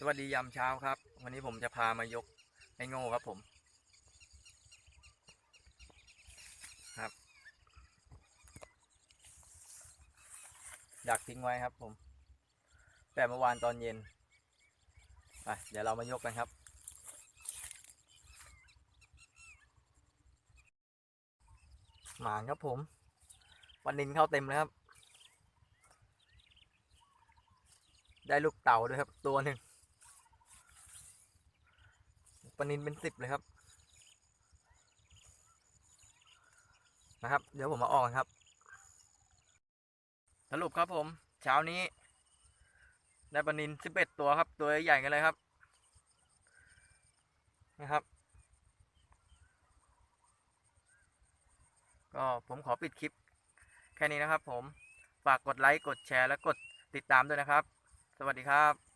สวัสดียามเช้าครับ วันนี้ผมจะพามายกไอ้โง่ครับผม ครับอยากทิ้งไว้ครับผม แต่เมื่อวานตอนเย็นไปเดี๋ยวเรามายกกันครับ หมานครับผม วันนินเข้าเต็มเลยครับ ได้ลูกเต่าด้วยครับ ตัวหนึ่ง ปลานินเป็นสิบเลยครับ นะครับ เดี๋ยวผมมาออกครับ สรุปครับผม เช้านี้ ได้ปลานินสิบเอ็ดตัวครับ ตัวใหญ่กันเลยครับ นะครับ ก็ผมขอปิดคลิป แค่นี้นะครับผม ฝากกดไลค์ กดแชร์ และกดติดตามด้วยนะครับ สวัสดีครับ